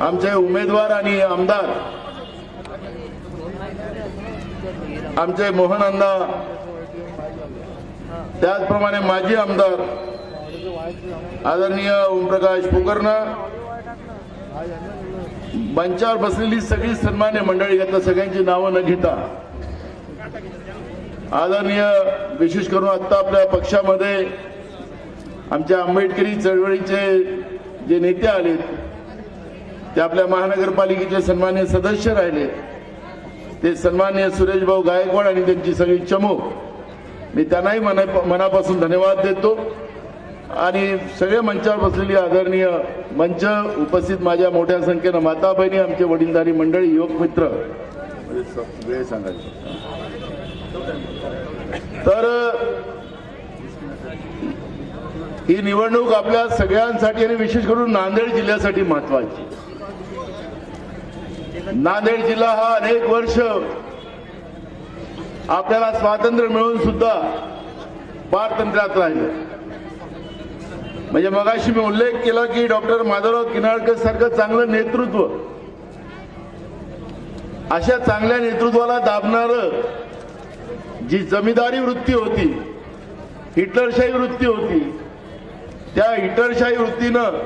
आमचे उमेदवार आणि आमदार. आमचे मोहन अण्णा. त्याचप्रमाणे माजी आमदार. आदरणीय ओमप्रकाश पोकर्णा मंचावर बसलेली सगळी सन्मान्य मंडळी आता सगळ्यांची नावं न घेता. आदरणीय विशेष करून आत्ता आपल्या पक्षामध्ये आमच्या आंबेडकरी चळवळीचे जे नेते आलेत ते आपल्या महानगरपालिकेचे सन्मान्य सदस्य राहिले. ते सन्मान्य सुरेश भाऊ गायकवाड आणि त्यांची सगळी चमू. मी त्यांनाही मना मनापासून धन्यवाद देतो. आणि सगळे मंचावर बसलेली आदरणीय मंच उपस्थित माझ्या मोठ्या संख्येनं माता बहिणी आमचे वडीलधारी मंडळी युवक मित्र. वेळ सांगायची. तर ही निवडणूक आपल्या सगळ्यांसाठी आणि विशेष करून नांदेड जिल्ह्यासाठी महत्वाची. नांदेड जिल्हा हा अनेक वर्ष आपल्याला स्वातंत्र्य मिळून सुद्धा पारतंत्र्यात राहिलं. म्हणजे मगाशी मी उल्लेख केला की डॉक्टर माधवराव किनाळकर सारखं चांगलं नेतृत्व अशा चांगल्या नेतृत्वाला दाबणार जी जमीदारी वृत्ती होती हिटलरशाही वृत्ती होती त्या इटरशाही वृत्तीनं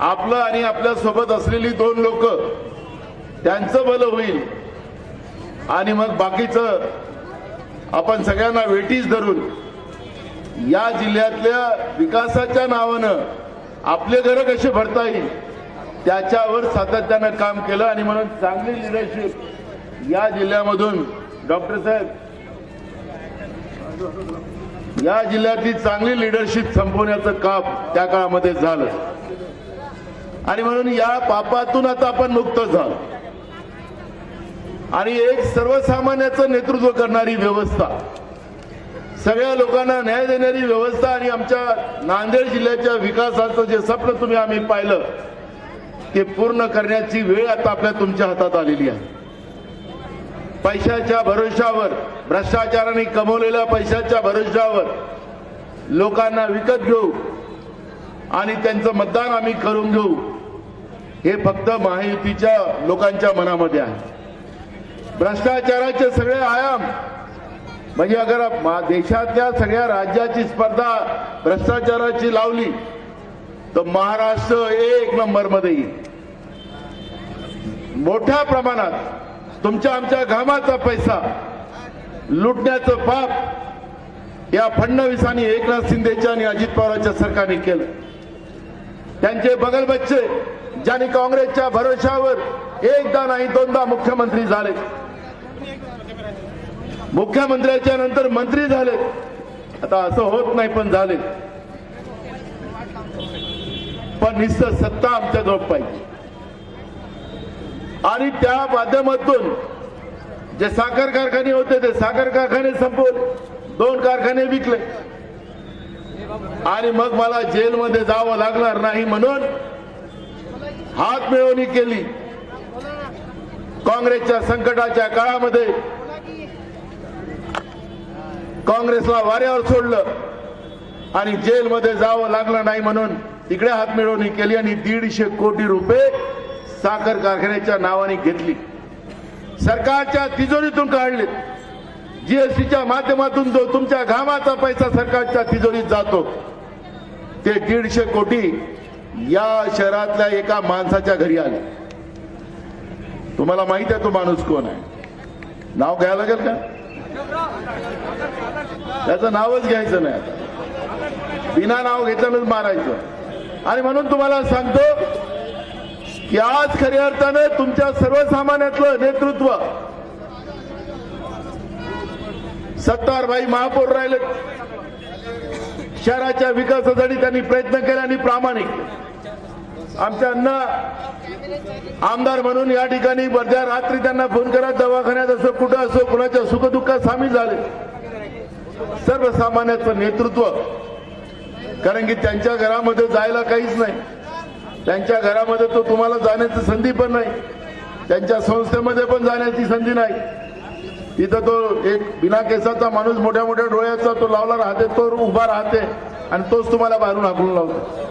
आपलं आणि आपल्यासोबत असलेली दोन लोक त्यांचं भलं होईल. आणि मग बाकीचं आपण सगळ्यांना वेटीस धरून या जिल्ह्यातल्या विकासाच्या नावानं आपले घरं कसे भरता येईल त्याच्यावर सातत्यानं काम केलं. आणि म्हणून चांगली लिडरशिप या जिल्ह्यामधून डॉक्टर साहेब. या जिल्ह्यातली चांगली लिडरशिप संपवण्याचं काम त्या काळामध्ये झालं. आणि म्हणून या पापातून आता आपण मुक्त झालो. आणि एक सर्वसामान्याचं नेतृत्व करणारी व्यवस्था. सगळ्या लोकांना न्याय देणारी व्यवस्था आणि आमच्या नांदेड जिल्ह्याच्या विकासाचं जे स्वप्न तुम्ही आम्ही पाहिलं ते पूर्ण करण्याची वेळ आता आपल्या तुमच्या हातात आलेली आहे. पैशाच्या भरोशावर भ्रष्टाचाराने कमवलेल्या पैशाच्या भरोशावर लोकांना विकत घेऊ आणि त्यांचं मतदान आम्ही करून घेऊ हे फक्त महायुतीच्या लोकांच्या मनामध्ये आहे. भ्रष्टाचाराचे सगळे आयाम म्हणजे अगर मा- देशातल्या सगळ्या राज्याची स्पर्धा भ्रष्टाचाराची लावली तर महाराष्ट्र एक नंबरमध्ये येईल. मोठ्या प्रमाणात तुमच्या आमच्या घामाचा पैसा लुटण्याचं पाप या फडणवीसांनी एकनाथ शिंदेच्या आणि अजित पवारांच्या सरकारने केलं. त्यांचे बगल बच्चे ज्यांनी काँग्रेसच्या भरोशावर एकदा नाही दोनदा मुख्यमंत्री झाले. मुख्यमंत्र्याच्या नंतर मंत्री झाले. आता असं होत नाही पण झाले. पण निश्चित सत्ता आमच्याजवळ पाहिजे. आणि त्या माध्यमातून जे साखर कारखाने होते ते साखर कारखाने संपवले दोन कारखाने विकले. आणि मग मला जेलमध्ये जावं लागणार नाही म्हणून हात मिळवणी केली. काँग्रेसच्या संकटाच्या काळामध्ये काँग्रेसला वाऱ्यावर सोडलं आणि जेलमध्ये जावं लागलं नाही म्हणून तिकडे हात मिळवणी केली आणि दीडशे कोटी रुपये साखर कारखान्याच्या नावाने घेतली. सरकारच्या तिजोरीतून काढले जीएसटीच्या माध्यमातून जो तुमच्या घामाचा पैसा सरकारच्या तिजोरीत जातो ते दीडशे कोटी या शहरातल्या एका माणसाच्या घरी आले. तुम्हाला माहीत आहे तो माणूस कोण आहे? नाव घ्यायला लागेल का? त्याचं नावच घ्यायचं नाही आता. बिना नाव घेतल्यानंच मारायचं. आणि म्हणून तुम्हाला सांगतो की आज खऱ्या अर्थानं तुमच्या सर्वसामान्यातलं नेतृत्व. सत्तारबाई महापौर राहिले. शहराच्या विकासासाठी त्यांनी प्रयत्न केले आणि प्रामाणिक. आमच्या अण्णा आमदार म्हणून या ठिकाणी अर्ध्या रात्री त्यांना फोन करा दवाखान्यात असो कुठं असो कुणाच्या सुखदुःखात सामील झाले. सर्वसामान्याचं नेतृत्व. कारण की त्यांच्या घरामध्ये जायला काहीच नाही. त्यांच्या घरामध्ये तो तुम्हाला जाण्याची संधी पण नाही. त्यांच्या संस्थेमध्ये पण जाण्याची संधी नाही. तिथं तो एक बिना केसाचा माणूस मोठ्या मोठ्या डोळ्याचा तो लावला राहते तो उभा राहते आणि तोच तुम्हाला बाहेरून हाकलून लावतो.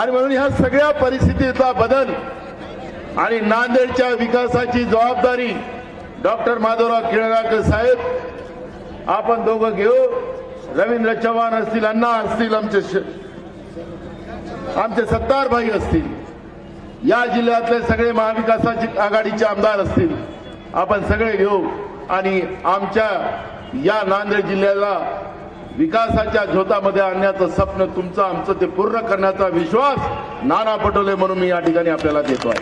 आणि म्हणून ह्या सगळ्या परिस्थितीचा बदल आणि नांदेडच्या विकासाची जबाबदारी डॉक्टर माधवराव किळगाकर साहेब आपण दोघं घेऊ. रवींद्र चव्हाण असतील अण्णा असतील आमचे आमचे सत्तार भाई असतील. या जिल्ह्यातले सगळे महाविकासाची आघाडीचे आमदार असतील. आपण सगळे घेऊ आणि आमच्या या नांदेड जिल्ह्याला विकासाच्या झोतामध्ये आणण्याचं स्वप्न तुमचं आमचं ते पूर्ण करण्याचा विश्वास नाना पटोले म्हणून मी या ठिकाणी आपल्याला देतो आहे.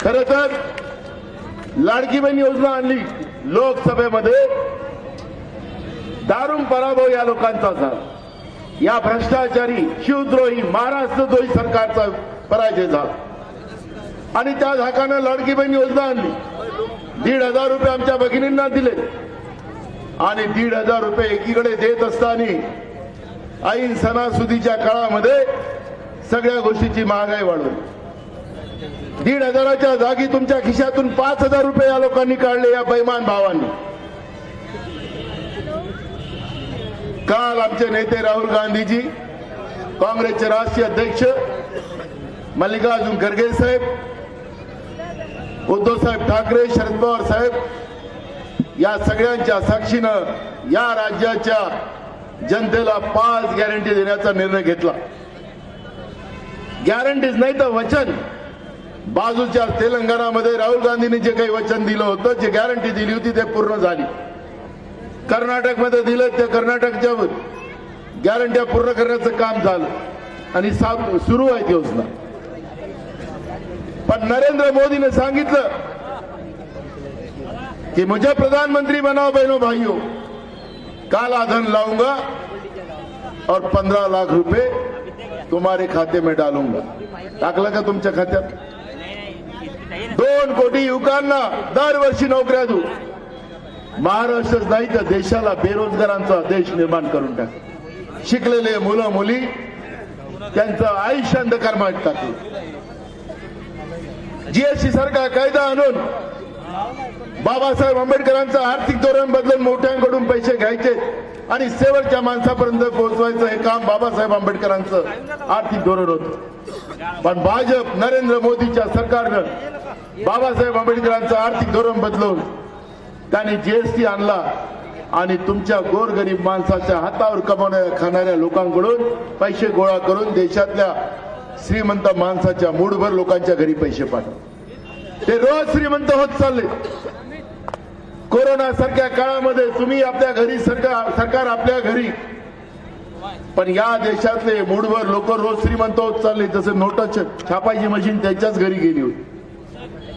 खर तर लाडकी बहीण योजना आणली लोकसभेमध्ये. दारुण पराभव या लोकांचा झाला. या भ्रष्टाचारी शिवद्रोही महाराष्ट्रद्रोही सरकारचा पराजय झाला. आणि त्या झाकानं लाडकी बहीण योजना आणली. दीड हजार रुपये आमच्या भगिनींना दिले. आणि दीड हजार रुपये एकीकडे देत असताना ऐन सणासुदीच्या काळामध्ये सगळ्या गोष्टीची महागाई वाढवली दीड हजाराच्या जागी तुमच्या खिशातून पाच हजार रुपये या लोकांनी काढले या बैमान भावांनी. काल आमचे नेते राहुल गांधीजी काँग्रेसचे राष्ट्रीय अध्यक्ष मल्लिकार्जुन खरगे साहेब उद्धव साहेब ठाकरे शरद पवार साहेब या सगळ्यांच्या साक्षीनं या राज्याच्या जनतेला पाच गॅरंटी देण्याचा निर्णय घेतला. गॅरंटीज नाही तर वचन. बाजूच्या तेलंगणामध्ये राहुल गांधींनी जे काही वचन दिलं होतं जे गॅरंटी दिली होती ते पूर्ण झाली. कर्नाटकमध्ये दिलं त्या कर्नाटकच्या गॅरंट्या पूर्ण करण्याचं काम झालं. आणि सा- सुरू आहेत योजना. पण नरेंद्र मोदीने सांगितलं की मुझे प्रधानमंत्री बनाओ बहनों भाइयों काला धन लाऊंगा और पंधरा लाख रुपये तुम्हारे खाते में डालूंगा. टाकलं का तुमच्या खात्यात? दोन कोटी युवकांना दरवर्षी नोकऱ्या देऊ. महाराष्ट्रच नाही तर देशाला बेरोजगारांचा देश निर्माण करून टाक. शिकलेले मुलं मुली त्यांचं आयुष्य अंधकारमात टाकलं जीएसटी सारखा कायदा आणून बाबासाहेब आंबेडकरांचं आर्थिक धोरण बदलून मोठ्यांकडून पैसे घ्यायचे आणि शेवटच्या माणसापर्यंत पोहोचवायचं हे काम बाबासाहेब आंबेडकरांचं आर्थिक धोरण होतं. पण भाजप नरेंद्र मोदीच्या सरकारनं बाबासाहेब आंबेडकरांचं आर्थिक धोरण बदलून त्यांनी जीएसटी आणला आणि तुमच्या गोरगरीब माणसाच्या हातावर कमावण्या खाणाऱ्या लोकांकडून पैसे गोळा करून देशातल्या श्रीमंत माणसाच्या मूडभर लोकांच्या घरी पैसे पाठव. ते रोज श्रीमंत होत चालले. कोरोना सारख्या काळामध्ये तुम्ही आपल्या घरी सरकार सरकार आपल्या घरी. पण या देशातले मूडभर लोक रोज श्रीमंत होत चालले. जसं नोट छापायची मशीन त्यांच्याच घरी गेली होती.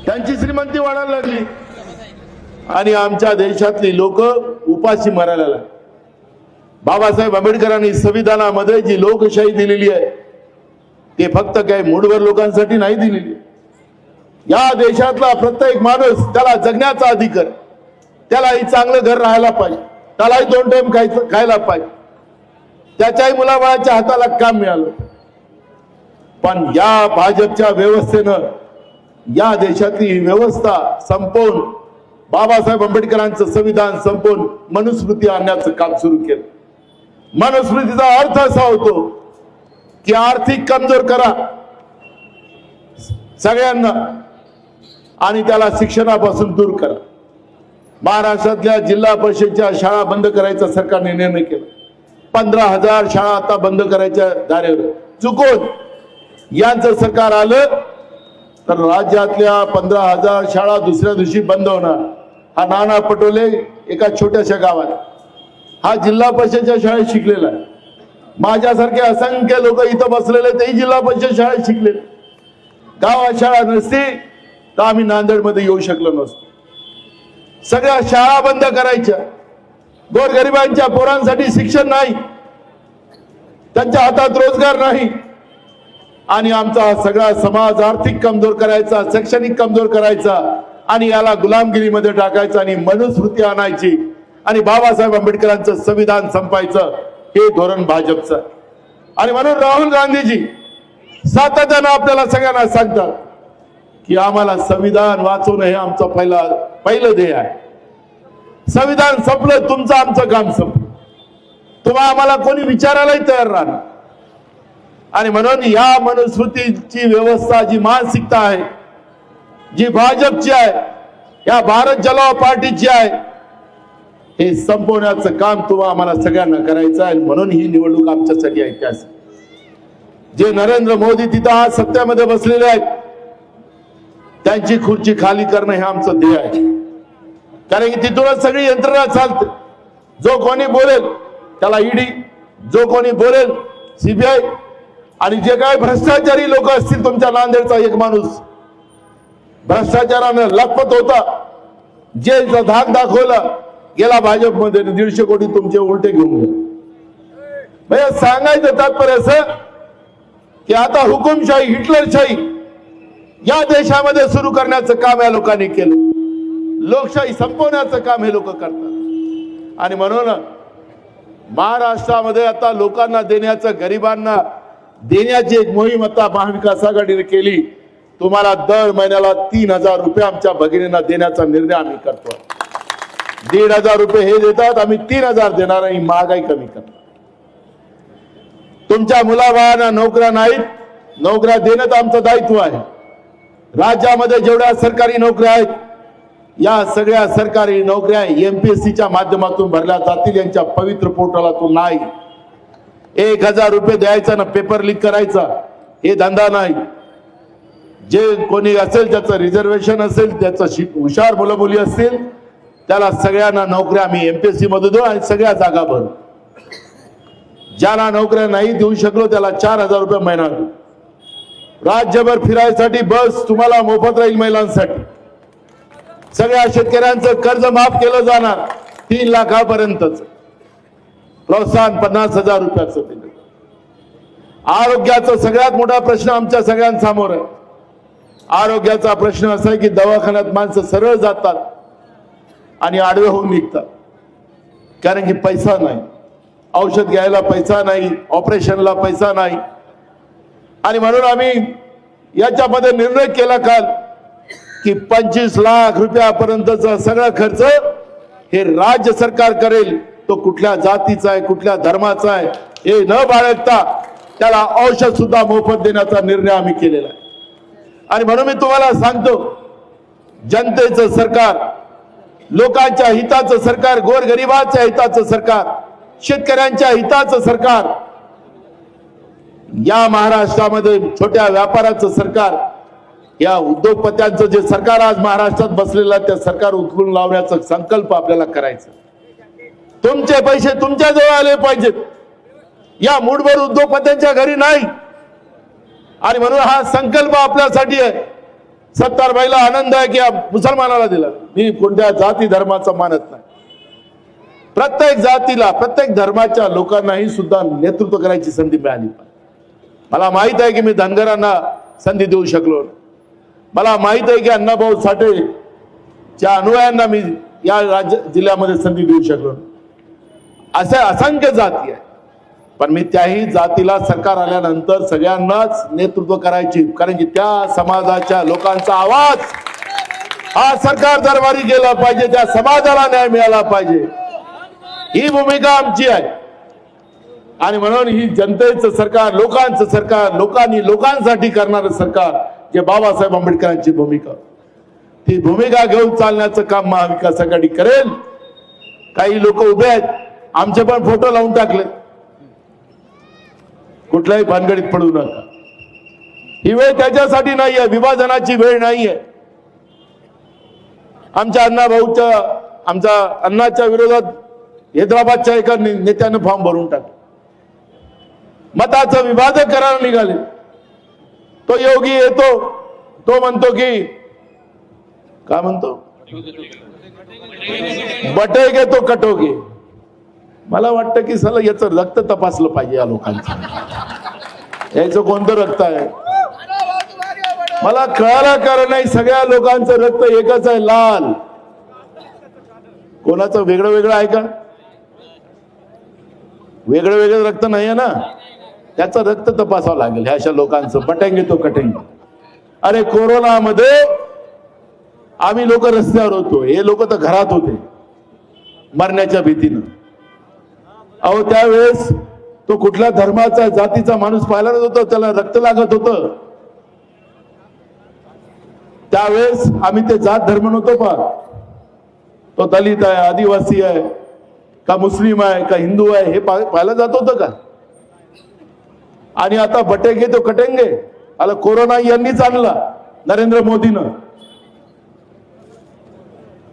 त्यांची श्रीमंती वाढायला लागली. आणि आमच्या देशातली लोक उपाशी मरायला लागली. बाबासाहेब आंबेडकरांनी संविधानामध्ये जी लोकशाही दिलेली आहे ते फक्त काही मूडभर लोकांसाठी नाही दिलेली. या देशातला प्रत्येक माणूस त्याला जगण्याचा अधिकार त्यालाही चांगलं घर राहायला पाहिजे. त्यालाही दोन टाइम खायचं खायला पाहिजे. त्याच्याही मुलाबाळाच्या हाताला काम मिळालं. पण या भाजपच्या व्यवस्थेनं या देशातली व्यवस्था संपवून बाबासाहेब आंबेडकरांचं संविधान संपवून मनुस्मृती आणण्याचं काम सुरू केलं. मनुस्मृतीचा अर्थ असा होतो की आर्थिक कमजोर करा. सगळ्यांना आणि त्याला शिक्षणापासून दूर करा. महाराष्ट्रातल्या जिल्हा परिषदच्या शाळा बंद करायचा सरकारने निर्णय केला. पंधरा हजार शाळा आता बंद करायच्या दारेवर चुकून यांचं सरकार आलं तर राज्यातल्या पंधरा हजार शाळा दुसऱ्या दिवशी बंद होणार. हा नाना पटोले एका छोट्याशा गावात. हा जिल्हा परिषदच्या शाळेत शिकलेला आहे. माझ्यासारखे असंख्य लोक इथं बसलेले तेही जिल्हा परिषद शाळेत शिकलेले गावात शाळा नसती तर आम्ही नांदेडमध्ये येऊ शकलो नसतो. सगळ्या शाळा बंद करायच्या. गोरगरिबांच्या पोरांसाठी शिक्षण नाही. त्यांच्या हातात रोजगार नाही. आणि आमचा सगळा समाज आर्थिक कमजोर करायचा शैक्षणिक कमजोर करायचा. आणि याला गुलामगिरीमध्ये टाकायचं आणि मनुस्मृती आणायची. आणि बाबासाहेब आंबेडकरांचं संविधान संपायचं. हे धोरण भाजपचं. आणि म्हणून राहुल गांधीजी सातत्यानं आपल्याला सगळ्यांना सांगतात की आम्हाला संविधान वाचवणं हे आमचं पहिला पहिलं ध्येय आहे. संविधान संपलं तुमचं आमचं काम संपलं. तुम्हा आम्हाला कोणी विचारायलाही तयार राहणार. आणि म्हणून या मनुस्मृतीची व्यवस्था जी मानसिकता आहे जी भाजपची आहे या भारत जलाव पार्टीची आहे हे संपवण्याचं काम तुम्हा आम्हाला सगळ्यांना करायचं आहे. म्हणून ही निवडणूक आमच्यासाठी ऐतिहासिक. जे नरेंद्र मोदी तिथं आज सत्तेमध्ये बसलेले आहेत त्यांची खुर्ची खाली करणं हे आमचं ध्येय आहे. कारण की तिथूनच सगळी यंत्रणा चालते. जो कोणी बोलेल त्याला ईडी जो कोणी बोलेल सीबीआय आणि जे काय भ्रष्टाचारी लोक असतील तुमच्या नांदेडचा एक माणूस भ्रष्टाचारानं लखपत होता. जेलचा धाक दाखवला. गेला भाजपमध्ये दीडशे कोटी तुमचे उलटे घेऊन गेले. सांगायचं तात्पर्य असं की आता हुकुमशाही हिटलरशाही या देशामध्ये सुरू करण्याचं काम या लोकांनी केलं. लोकशाही संपवण्याचं काम हे लोक करतात. आणि म्हणून महाराष्ट्रामध्ये आता लोकांना देण्याचं गरिबांना देण्याची एक मोहीम आता महाविकास आघाडीने केली. तुम्हाला दर महिन्याला तीन हजार रुपये आमच्या भगिनींना देण्याचा निर्णय आम्ही करतो दीड हजार रुपये हे देतात आम्ही तीन हजार देणार आणि महागाई कमी करणार. तुमच्या मुलाबाळांना नोकऱ्या नाहीत नोकऱ्या देणं तर आमचं दायित्व आहे. राज्यामध्ये जेवढ्या सरकारी नोकऱ्या आहेत या सगळ्या सरकारी नोकऱ्या एमपीएससीच्या माध्यमातून भरल्या जातील यांच्या पवित्र पोर्टलातून नाही. एक हजार रुपये द्यायचा ना पेपर लीक करायचा हे धंदा नाही. जे कोणी असेल त्याचं रिझर्वेशन असेल त्याचं शिक हुशार मुलं मुली असतील त्याला सगळ्यांना नोकऱ्या आम्ही एमपीएससी मध्ये देऊ आणि सगळ्या जागा भरू. ज्याला नोकऱ्या नाही देऊ शकलो त्याला चार हजार रुपये महिना देऊ. राज्यभर फिरायसाठी बस तुम्हाला मोफत राहील महिलांसाठी. सगळ्या शेतकऱ्यांचं कर्ज माफ केलं जाणार तीन लाखापर्यंतच. प्रोत्साहन पन्नास हजार रुपयाचं दिलं. आरोग्याचा सगळ्यात मोठा प्रश्न आमच्या सगळ्यांसमोर आहे. आरोग्याचा प्रश्न असा आहे की दवाखान्यात माणसं सरळ जातात आणि आडवे होऊन निघतात. कारण की पैसा नाही. औषध घ्यायला पैसा नाही ऑपरेशनला पैसा नाही. आणि म्हणून आम्ही याच्यामध्ये निर्णय केला काल की पंचवीस लाख रुपयापर्यंतचा सगळा खर्च हे राज्य सरकार करेल. तो कुठल्या जातीचा आहे कुठल्या धर्माचा आहे हे न बाळगता त्याला औषध सुद्धा मोफत देण्याचा निर्णय आम्ही केलेला आहे. आणि म्हणून मी तुम्हाला सांगतो जनतेचं सरकार लोकांच्या हिताचं सरकार गोरगरिबाच्या हिताचं सरकार शेतकऱ्यांच्या हिताचं सरकार या महाराष्ट्रामध्ये छोट्या व्यापाराचं सरकार या उद्योगपत्यांचं जे सरकार आज महाराष्ट्रात बसलेलं आहे त्या सरकार उचलून लावण्याचा संकल्प आपल्याला करायचा तुमचे पैसे तुमच्या जवळ आले पाहिजेत. या मूठभर उद्योगपत्यांच्या घरी नाही. आणि म्हणून हा संकल्प आपल्यासाठी आहे. सत्तार भाईला आनंद आहे की मुसलमानाला दिला. मी कोणत्या जाती धर्माचा मानत नाही. प्रत्येक जातीला प्रत्येक धर्माच्या लोकांनाही सुद्धा नेतृत्व करायची संधी मिळाली मला माहीत आहे की मी धनगरांना संधी देऊ शकलो मला माहीत आहे की अण्णाभाऊ साठे च्या अनुयायांना मी या राज्य जिल्ह्यामध्ये संधी देऊ शकलो अशा असंख्य जाती आहे पण मी त्याही जातीला सरकार आल्यानंतर सगळ्यांनाच नेतृत्व करायची. कारण की त्या समाजाच्या लोकांचा आवाज हा सरकार दरबारी गेला पाहिजे त्या समाजाला न्याय मिळाला पाहिजे. ही भूमिका आमची आहे. आणि म्हणून ही जनतेचं सरकार लोकांचं सरकार लोकांनी लोकांसाठी करणारं सरकार जे बाबासाहेब आंबेडकरांची भूमिका. ती भूमिका घेऊन चालण्याचं काम महाविकास आघाडी करेल. काही लोक उभे आहेत. आमचे पण फोटो लावून टाकले. कुठल्याही भानगडीत पडू नका. ही वेळ त्याच्यासाठी नाहीये विभाजनाची वेळ नाहीये. आमच्या अण्णा भाऊच्या आमच्या अण्णाच्या विरोधात हैदराबादच्या एका नेत्यानं फॉर्म भरून टाक मताचं विभाजन करायला निघाले. तो योगी येतो तो म्हणतो की काय म्हणतो? बटेगे तो कटोगे मला वाटतं की सला याचं रक्त तपासलं पाहिजे या लोकांचं. याचं कोणतं रक्त आहे? मला कळाला कारण नाही सगळ्या लोकांचं रक्त एकच आहे लाल. कोणाचं वेगळं वेगळं आहे का? वेगळं वेगळं रक्त नाही आहे ना? त्याचं रक्त तपासावं लागेल ह्या अशा लोकांचं. पटेंगे तो कटेंगे अरे कोरोनामध्ये आम्ही लोक रस्त्यावर होतो. हे लोक तर घरात होते. मरण्याच्या भीतीनं. अहो त्यावेळेस तो कुठल्या धर्माचा जातीचा माणूस पाहिला जात होता त्याला रक्त लागत होतं. त्यावेळेस आम्ही ते जात धर्म नव्हतो पा तो दलित आहे आदिवासी आहे का मुस्लिम आहे का हिंदू आहे हे पा- पाहिलं जात होतं का? आणि आता बटेंगे तो कटेंगे. आला कोरोना यांनीच आणला नरेंद्र मोदीनं.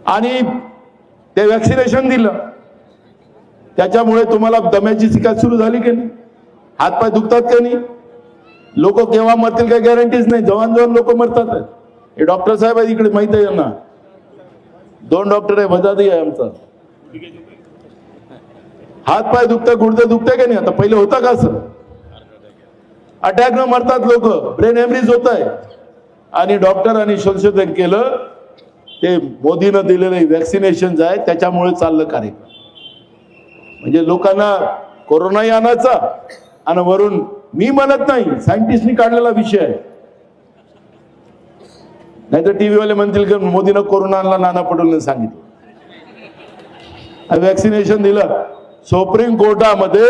आणि ते वॅक्सिनेशन दिलं. त्याच्यामुळे तुम्हाला दम्याची शिकायत सुरू झाली की नाही? हातपाय दुखतात का नाही? लोक केव्हा मरतील काही गॅरंटीज नाही. जवान जवान लोक मरतात. हे डॉक्टर साहेब आहे इकडे माहीत आहे यांना. दोन डॉक्टर आहे बजादी आहे आमचा. हात पाय दुखतं गुडतं दुखतंय का नाही? आता पहिले होतं का असं? अटॅक न मरतात लोक. ब्रेन हेमरेज होत आहे आणि डॉक्टर आणि संशोधन केलं. ते मोदीनं दिलेले व्हॅक्सिनेशन आहे त्याच्यामुळे चाललं कार्यक्रम. म्हणजे लोकांना कोरोना आणायचा आणि वरून मी म्हणत नाही सायंटिस्टनी काढलेला विषय आहे. नाहीतर टीव्ही वाले म्हणतील की मोदीनं कोरोना आणला नाना पटोलेने सांगितलं. वॅक्सिनेशन दिलं. सुप्रीम कोर्टामध्ये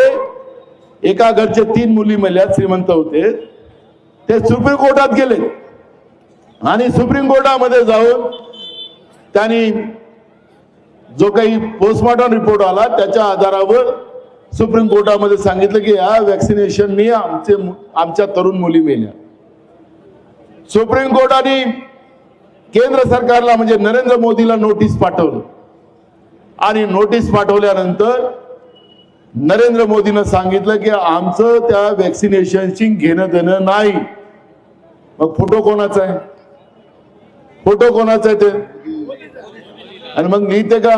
एका घरचे तीन मुली मेल्या श्रीमंत होते. ते सुप्रीम कोर्टात गेले. आणि सुप्रीम कोर्टामध्ये जाऊन त्यांनी जो काही पोस्टमॉर्टम रिपोर्ट आला त्याच्या आधारावर सुप्रीम कोर्टामध्ये सांगितलं की या वॅक्सिनेशननी आमचे आमच्या तरुण मुली मेल्या. सुप्रीम कोर्टाने केंद्र सरकारला म्हणजे नरेंद्र मोदीला नोटीस पाठवलं. आणि नोटीस पाठवल्यानंतर नरेंद्र मोदीनं सांगितलं की आमचं त्या व्हॅक्सिनेशनची घेणं देणं नाही. मग फोटो कोणाचा आहे? फोटो कोणाचा आहे ते? आणि मग लिहिते का?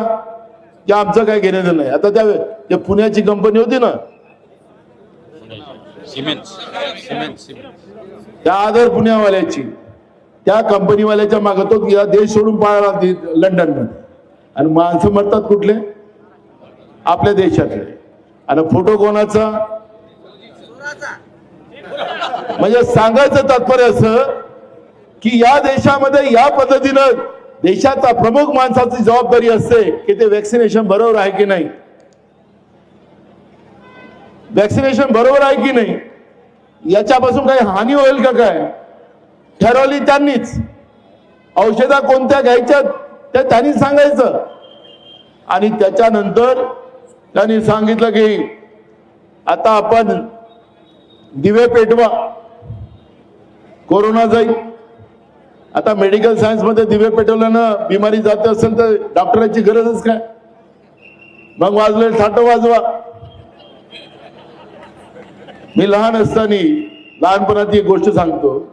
की आमचं काय घेणं देणं नाही. आता त्या त्या पुण्याची कंपनी होती ना त्या आदर पुण्यावाल्याची त्या कंपनीवाल्याच्या मागे तो या देश सोडून पळाला लंडनमध्ये आणि माणसं मरतात कुठले? आपल्या देशातले. आणि फोटो कोणाचा? म्हणजे सांगायचं तात्पर्य असं की या देशामध्ये या पद्धतीनं देशाचा प्रमुख माणसाची जबाबदारी असते की ते वॅक्सिनेशन बरोबर आहे की नाही. वॅक्सिनेशन बरोबर आहे की नाही? याच्यापासून काही हानी होईल का काय? ठरवली त्यांनीच. औषधा कोणत्या घ्यायच्या त्या त्यांनी सांगायचं. आणि त्याच्यानंतर त्यांनी सांगितलं की आता आपण दिवे पेटवा. कोरोना जाईल आता मेडिकल सायन्समध्ये दिवे पेटवल्यानं बिमारी जाते असेल तर डॉक्टरांची गरजच काय? मग वाजले थाट वाजवा. मी लहान असताना लहानपणात एक गोष्ट सांगतो.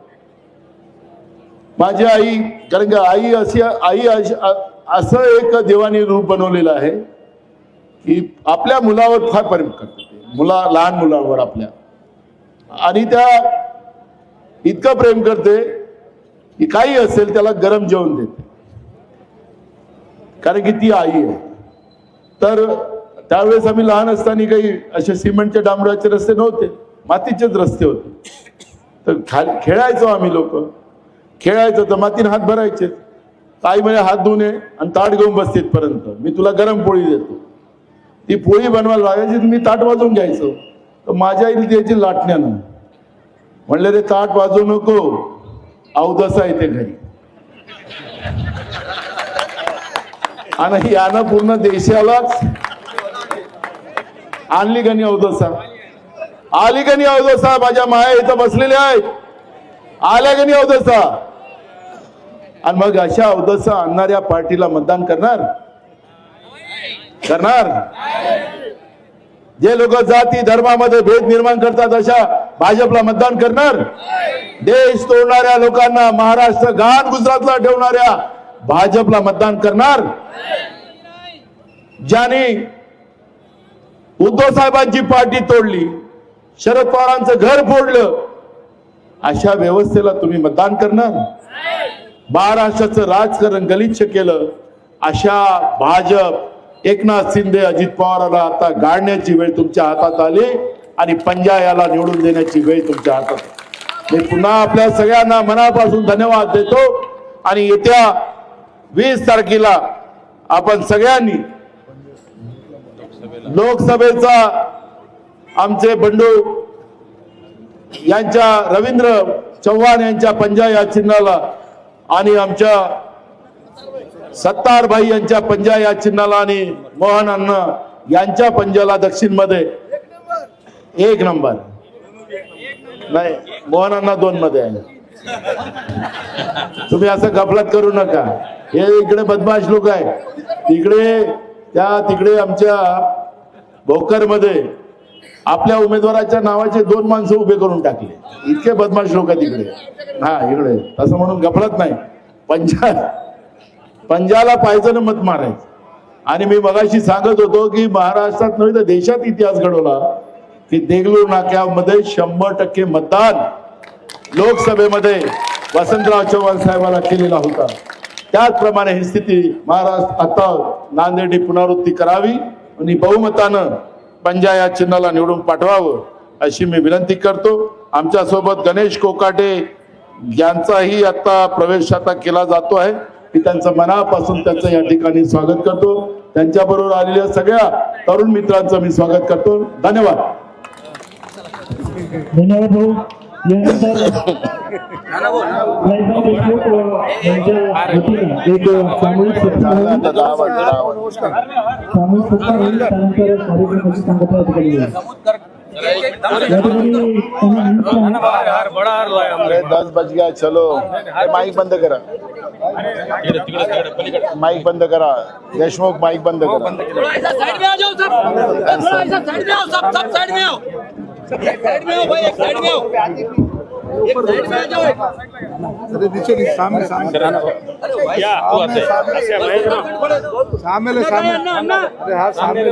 माझी आई कारण का आई अशी आई अशी- असं एक देवानी रूप बनवलेलं आहे की आपल्या मुलावर फार प्रेम करते. मुला लहान मुलांवर आपल्या. आणि त्या इतकं प्रेम करते की काही असेल त्याला गरम जेवण देते. कारण की ती आई आहे. तर त्यावेळेस आम्ही लहान असताना काही असे सिमेंटचे डांबराचे रस्ते नव्हते. मातीचेच रस्ते होते. तर खा खेळायचो आम्ही लोक. खेळायचो तर मातीने हात भरायचे. आई म्हणजे हात धुणे आणि ताट घेऊन बस पर्यंत मी तुला गरम पोळी देतो. ती पोळी बनवायला लागायची तर मी ताट वाजवून घ्यायचो. तर माझ्या आईला द्यायची लाटण्यानं. म्हणले रे ताट वाजवू नको. अवदसा येते घरी. आणि यानं पूर्ण देशालाच आणली गणी अवदसा आली गणी अवदसा माझ्या माया इथं बसलेल्या आहेत. आल्या गणी अवदसा आणि मग अशा अवदसा आणणाऱ्या पार्टीला मतदान करणार? करणार? जे लोक जाती धर्मामध्ये भेद निर्माण करतात अशा भाजपला मतदान करणार. देश तोडणाऱ्या लोकांना महाराष्ट्र घाण गुजरातला ठेवणाऱ्या भाजपला मतदान करणार. ज्याने उद्धव साहेबांची पार्टी तोडली शरद पवारांचं घर फोडलं अशा व्यवस्थेला तुम्ही मतदान करणार. महाराष्ट्राचं राजकारण गलिच्छ केलं अशा भाजप एकनाथ शिंदे अजित पवाराला आता गाडण्याची वेळ तुमच्या हातात आली. आणि पंजा याला निवडून देण्याची वेळ तुमच्या हातात मी पुन्हा आपल्या सगळ्यांना मनापासून धन्यवाद देतो. आणि येत्या वीस तारखेला आपण सगळ्यांनी लोकसभेचा आमचे बंडू यांच्या रवींद्र चव्हाण यांच्या पंजा या चिन्हाला आणि आमच्या सत्तारभाई यांच्या पंजा या चिन्हाला आणि मोहन अण्णा यांच्या पंजाला दक्षिणमध्ये एक नंबर. नाही मोहनांना दोन मध्ये आहे. तुम्ही असं गफलत करू नका. हे इकडे बदमाश लोक आहे तिकडे त्या तिकडे आमच्या भोकरमध्ये आपल्या उमेदवाराच्या नावाचे दोन माणसं उभे करून टाकले. इतके बदमाश लोक आहेत तिकडे. हा इकडे. तसं म्हणून गफलत नाही. पंजा पंजाला पाहिजे ना मत मारायचं. आणि मी मगाशी सांगत होतो की महाराष्ट्रात नव्हे तर देशात इतिहास घडवला. की देगलूर नाक्यामध्ये शंभर टक्के मतदान लोकसभेमध्ये वसंतराव चव्हाण साहेबांना केलेला होता. त्याचप्रमाणे ही स्थिती महाराष्ट्र आता नांदेडी पुनरावृत्ती करावी आणि बहुमतानं पंजा या चिन्हाला निवडून पाठवावं अशी मी विनंती करतो. आमच्यासोबत गणेश कोकाटे यांचाही आता प्रवेश आता केला जातो आहे. मी त्यांचं मनापासून त्यांचं या ठिकाणी स्वागत करतो. त्यांच्याबरोबर आलेल्या सगळ्या तरुण मित्रांचं मी स्वागत करतो. धन्यवाद. धन्यवाद भाऊ. यानंतर एक सामूहिक सामूहिक होईल. त्यानंतर कार्यक्रमाची सांगता दस बज गया चलो. माईक बंद करा. माइक बंद करा. देशमुख माइक बंद करा. साइड में आ जाओ सब साइड में आओ सब सब साइड में आओ। साइड में आओ भाई एक साइड में आओ एक साइड में आ जाओ सामने सामने अन्ना अन्ना अरे हाथ सामने ले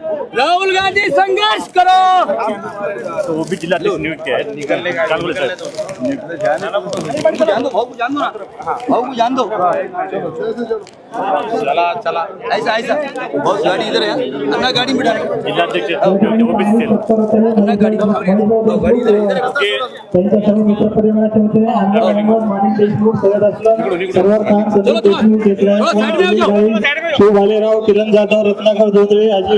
राहुल गांधी संघर्ष करो। तो वो भी जिला नियुक्त है। निकलने का भाव को जान दो चला चला। ऐसा ऐसा। बहुत गाड़ी इधर है। गाड़ी बिठा जिला अध्यक्ष गाड़ी तो गाड़ी इधर इधर किरण जाधव रत्नाकर धोत्रे अजय